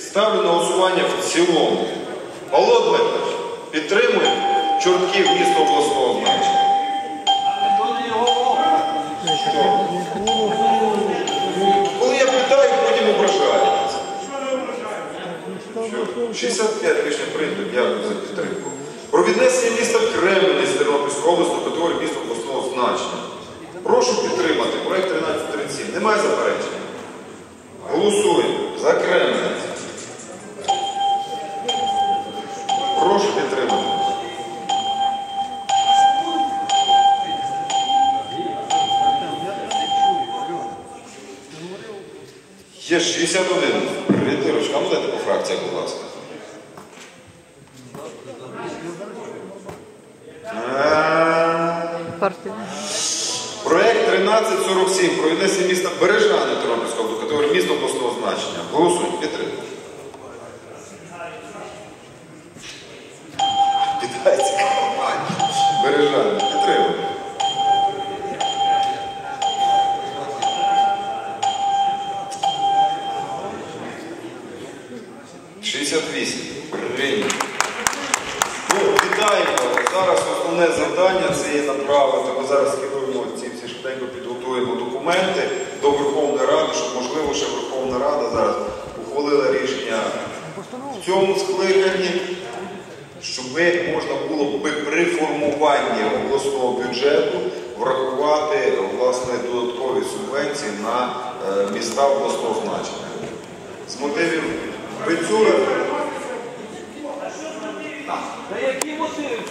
Ставлю на голосування в цілому. Дмитрович, підтримує чортків міста обласного значення. Коли я питаю, потім ображаєтеся. 65 рішення прийнято, дякую за підтримку. Про віднесення міста Кремль з Тернопільської області до категорії міста обласного значення. Прошу підтримати проект 1337. Немає заперечень? Голосуємо за Кремль. Прошу підтримати. Є 61. Рятирочка, а ну дайте по фракціях, будь ласка. Проєкт 1347 про віднесення міста Бережани Тернопільського до категорії міста обласного значення. Голосуємо, підтримуємо. 68. Україні. Ну, вітаємо! Зараз основне завдання це є направити. Ми зараз керуємо ці всі швиденько підготуємо документи до Верховної Ради, щоб, можливо, ще Верховна Рада зараз ухвалила рішення в цьому скликанні, щоб можна було би при формуванні обласного бюджету врахувати власне додаткові субвенції на е, міста обласного значення. З мотивів Пицюра. Та які мотиви?